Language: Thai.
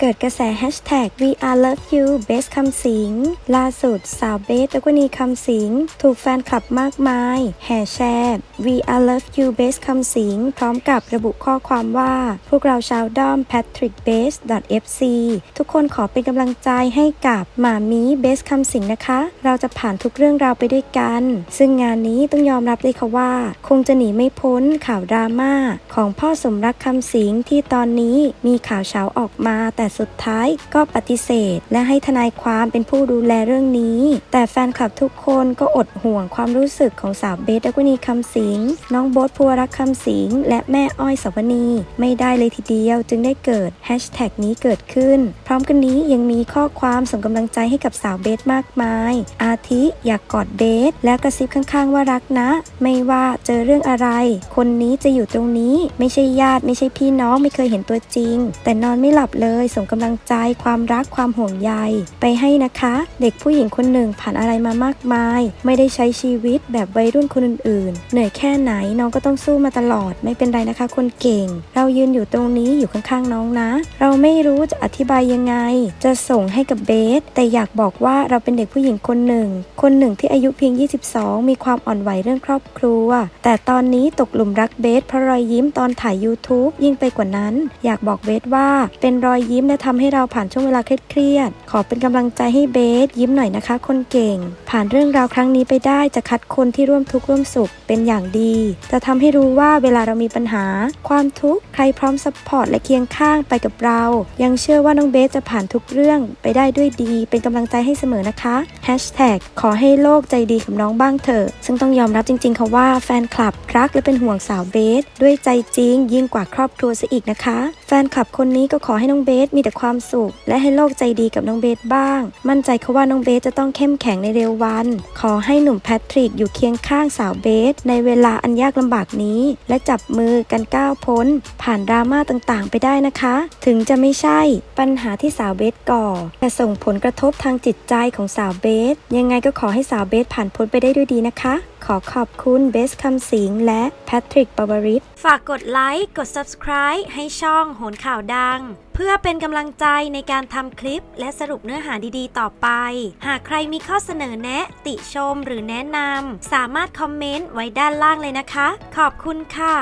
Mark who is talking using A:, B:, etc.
A: เกิดกระแสแฮชแท็ก we are love you เบสคำสิง ล่าสุดสาวเบสแล้วก็นีคำสิง ถูกแฟนคลับมากมาย แห่แชร์ we are love you เบสคำสิง พร้อมกับระบุข้อความว่า พวกเราชาวด้อม patrick base fc ทุกคนขอเป็นกำลังใจให้กับหมามีเบสคำสิงนะคะ เราจะผ่านทุกเรื่องราวไปด้วยกัน ซึ่งงานนี้ต้องยอมรับเลยค่ะว่า คงจะหนีไม่พ้นข่าวดราม่าของพ่อสมรักคำสิงที่ตอนนี้มีข่าวเช้าออกมาแต่สุดท้ายก็ปฏิเสธ และให้ทนายความเป็นผู้ดูแลเรื่องนี้ แต่แฟนคลับทุกคนก็อดห่วงความรู้สึกของสาวเบสและก็นีคำสิง น้องโบ๊ทพัวรักคำสิง และแม่อ้อยสาวนีไม่ได้เลยทีเดียวจึงได้เกิดแฮชแท็กนี้เกิดขึ้น พร้อมกันนี้ยังมีข้อความส่งกำลังใจให้กับสาวเบสมากมาย อาทิอยากกอดเบส และกระซิบข้างๆว่ารักนะ ไม่ว่าเจอเรื่องอะไร คนนี้จะอยู่ตรงนี้ ไม่ใช่ญาติไม่ใช่พี่น้องไม่เคยเห็นตัวจริง แต่นอนไม่หลับเลยส่งกำลังใจความรักความห่วงใยไปให้นะคะ เด็กผู้หญิงคนหนึ่งผ่านอะไรมามากมาย ไม่ได้ใช้ชีวิตแบบวัยรุ่นคนอื่นๆ เหนื่อยแค่ไหนน้องก็ต้องสู้มาตลอด ไม่เป็นไรนะคะ คนเก่ง เรายืนอยู่ตรงนี้อยู่ข้างๆน้องนะ เราไม่รู้จะอธิบายยังไง จะส่งให้กับเบส แต่อยากบอกว่าเราเป็นเด็กผู้หญิงคนหนึ่ง คนหนึ่งที่อายุเพียง 22 มีความอ่อนไหวเรื่องครอบครัว แต่ตอนนี้ตกหลุมรักเบสเพราะรอยยิ้มตอนถ่าย YouTube ยิ่งไปกว่านั้น อยากบอกเบสว่าเป็นรอยยิ้มและทำให้เราผ่านช่วงเวลาเครียดๆขอเป็นกำลังใจให้เบส ยิ้มหน่อยนะคะ คนเก่ง ผ่านเรื่องราวครั้งนี้ไปได้จะคัดคนที่ร่วมทุกข์ร่วมสุขเป็นอย่างดี จะทำให้รู้ว่าเวลาเรามีปัญหา ความทุกข์ใครพร้อมซัพพอร์ตและเคียงข้างไปกับเรา ยังเชื่อว่าน้องเบสจะผ่านทุกเรื่องไปได้ด้วยดี เป็นกำลังใจให้เสมอนะคะแฮชแท็กขอให้โลกใจดีกับน้องบ้างเถอะซึ่งต้องยอมรับจริงๆค่ะว่าแฟนคลับรักและเป็นห่วงสาวเบส ด้วยใจจริงยิ่งกว่าครอบครัวซะอีกนะคะ แฟนคลับคนนี้ก็ขอให้น้องเบสมีแต่ความสุข และให้โลกใจดีกับน้องเบสบ้าง มั่นใจค่ะว่าน้องเบสจะต้องเข้มแข็งในเร็ววัน ขอให้หนุ่มแพทริกอยู่เคียงข้างสาวเบส ในเวลาอันยากลำบากนี้ และจับมือกันก้าวพ้น ผ่านดราม่าต่างๆ ไปได้นะคะ ถึงจะไม่ใช่ปัญหาที่สาวเบสก่อ แต่ส่งผลกระทบทางจิตใจของสาวเบส ยังไงก็ขอให้สาวเบสผ่านพ้นไปได้ด้วยดีนะคะ ขอขอบคุณเบสคำสิงและแพทริกปาวริศฝากกดไลค์ กด subscribe ให้ช่องโหนข่าวดังเพื่อเป็นกำลังใจในการทำคลิป และสรุปเนื้อหาดีๆ ต่อไป หากใครมีข้อเสนอแนะ ติชมหรือแนะนำสามารถคอมเมนต์ไว้ด้านล่างเลยนะคะ ขอบคุณค่ะ